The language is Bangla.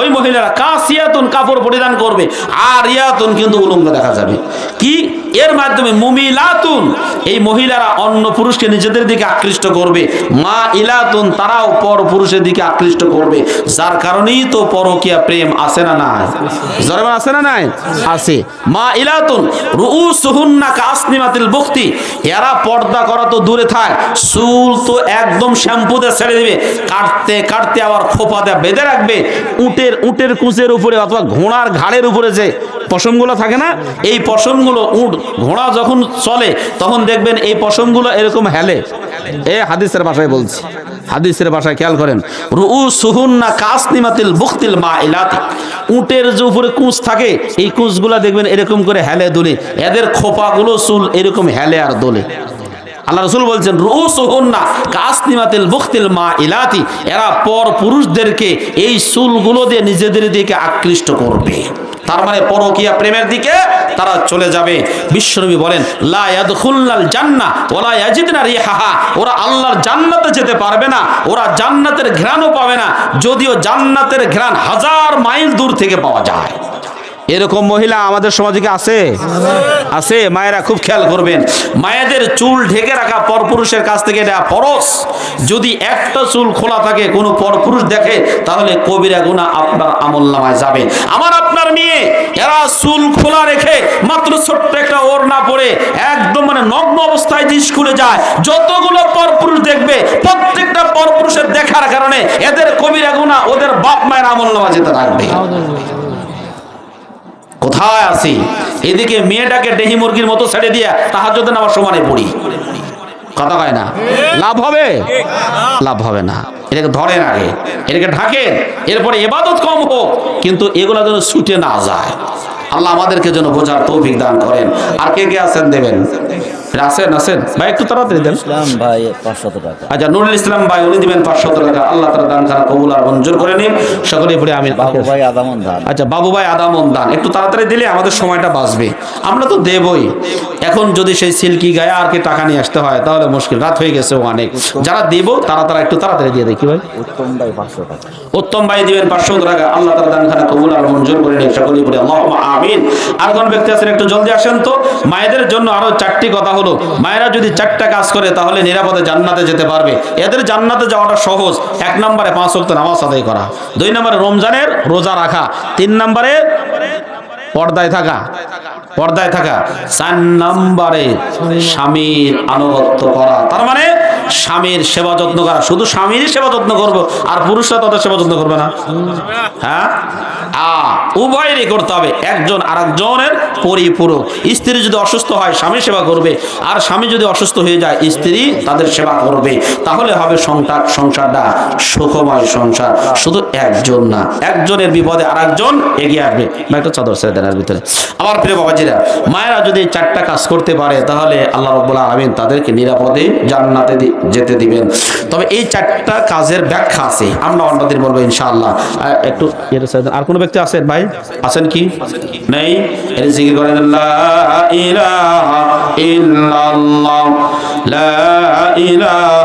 ওই মহিলারা কাসিয়াতুন কাপড় পরিধান করবে আর ইয়াতুন কিন্তু উলঙ্গ দেখা যাবে। কি? এর মাধ্যমে মুমিলাতুন, এই মহিলারা অন্য পুরুষকে নিজেদের দিকে আকৃষ্ট করবে মা ইলাতুন তারাও পর পুরুষের দিকে আকৃষ্ট করবে। যার কারণেই তো পরকিয়া প্রেম না আছে না নাই? মা ইলাতুন কাসনিমাতিল এরা পর্দা করা তো দূরে থাক, চুল তো একদম শ্যাম্পু ছেড়ে দিবে, কাটতে কাটতে আবার খোপা দিয়ে বেঁধে রাখবে। উটের উটের কুচের উপরে অথবা ঘোড়ার ঘাড়ের উপরে যে পশমগুলো থাকে না, এই পশমগুলো উট, ঘোড়া যখন চলে, তখন দেখবেন এই পশমগুলো এরকম হেলে। এ হাদিসের ভাষায় বলছি, হাদিসের ভাষায় খেয়াল করেন রুউ সুহুন্না কাসনিমাতিল বুখতিল মা ইলাতি উটের যে উপরে কুচ থাকে, এই কুচগুলা দেখবেন এরকম করে হেলে দুলে। এদের খোপাগুলো চুল এরকম হেলে আর দোলে। আল্লাহ রসুল বলছেন, রুসুহুন্না কাসনিমাতিল বুখতিল মা ইলাতি এরা পর পুরুষদেরকে এই চুলগুলো দিয়ে নিজেদের দিকে আকৃষ্ট করবে। তার মানে পরকিয়া প্রেমের দিকে তারা চলে যাবে। বিশ্বনবী বলেন, লা ইয়াদখুলনাল জান্নাহ ওয়ালা ইয়াজিদনা রিহাহা ওরা আল্লাহর জান্নাতে যেতে পারবে না, ওরা জান্নাতের ঘ্রাণও পাবে না, যদিও জান্নাতের ঘ্রাণ হাজার মাইল দূর থেকে পাওয়া যায়। এরকম মহিলা আমাদের সমাজে কি আছে? আছে? মায়েরা খুব খেয়াল করবেন। মায়েদের চুল ঢেকে রাখা পরপুরুষের কাছ থেকে এটা ফরস যদি একটা চুল খোলা থাকে, কোনো পরপুরুষ দেখে, তাহলে কবিরা গুণা আপনার আমল নামায় যাবে। আমার আপনার মেয়ে, এরা চুল খোলা রেখে মাত্র ছোট্ট একটা ওড়না পরে একদম মানে নগ্ন অবস্থায় যে স্কুলে যায়, যতগুলো পরপুরুষ দেখবে, প্রত্যেকটা পরপুরুষের দেখার কারণে এদের কবিরা গুণা ওদের বাপ মায়ের আমল নামা যেতে রাখবে কোথায় আসি এদিকে মেয়েটাকে ডেহি মুরগির মতো ছেড়ে দিয়ে তাহার যদি আমার সমানে পড়ি। কথা কয় না? লাভ হবে? লাভ হবে না। এটাকে ধরেন আগে। এটাকে ঢাকেন। এরপরে এবাদত কম হোক, কিন্তু এগুলো যেন ছুটে না যায়। আল্লাহ আমাদেরকে যেন বোঝার তৌফিক দান করেন। আর কে কে আছেন দেবেন? আছেন আছেন ভাই একটু তাড়াতাড়ি দেন। ইসলাম ভাই পাঁচশত টাকা। আচ্ছা নুরুল ইসলাম ভাই উনি দিবেন পাঁচশো টাকা। আল্লাহ তারা দান খানা কবুল আর মঞ্জুর করে নিন। সকলেই পড়ে আমি বাবু ভাই আদামন ধান। আচ্ছা বাবু ভাই আদামন দান একটু তাড়াতাড়ি দিলে আমাদের সময়টা বাঁচবে। আমরা তো দেবই। এখন যদি সেই সিল্কি গায়ে আর কি টাকা নিয়ে আসতে হয় তাহলে মুশকিল। রাত হয়ে গেছে অনেক। যারা দেব তারা তারা একটু তাড়াতাড়ি দিয়ে দেখি ভাই। উত্তম ভাই পাঁচশো টাকা। উত্তম ভাই দিবেন পাঁচশো টাকা। আল্লাহ তারা দান খানা কবুল আর মঞ্জুর করে নিন। সকলেই পড়ে আল্লাহ আমিন। আর কোন ব্যক্তি আছেন একটু জলদি আসেন তো। মায়েদের জন্য আরও চারটি কথা হলো। মায়েরা যদি চারটা কাজ করে, তাহলে নিরাপদে জান্নাতে যেতে পারবে। এদের জান্নাতে যাওয়াটা সহজ। এক নম্বরে পাঁচ অক্ত নামাজ আদায় করা। দুই নম্বরে রমজানের রোজা রাখা। তিন নম্বরে পর্দায় থাকা। পর্দায় থাকা। চার নম্বরে স্বামীর আনুগত্য করা। তার মানে স্বামীর সেবা যত্ন করা। শুধু স্বামীরই সেবা যত্ন করব, আর পুরুষরা তাদের সেবা যত্ন করবে না। হ্যাঁ? আ, উভয়েরই করতে হবে। একজন আরেকজনের পরিপূরক। স্ত্রী যদি অসুস্থ হয়, স্বামী সেবা করবে। আর স্বামী যদি অসুস্থ হয়ে যায়, স্ত্রী তাদের সেবা করবে। তাহলে হবে সংসার, সংসারটা সুখময় সংসার। শুধু একজন না, একজনের বিপদে আরেকজন এগিয়ে আসবে। একটা চাদর ছেড়ে দেন ভিতরে। আমার প্রিয় বাবাজিরা, মায়েরা যদি চারটা কাজ করতে পারে, তাহলে আল্লাহ রব্বুল আলমিন তাদেরকে নিরাপদে জান্নাতে যেতে দিবেন। তবে এই চারটা কাজের ব্যাখ্যা আছে, আমরা অন্যদিন বলব ইনশাআল্লাহ। একটু দেন। আর কোনো ব্যক্তি আছেন ভাই? আছেন কি? নেই? করেন, লা ইলাহা ইল্লাল্লাহ, লা ইলাহা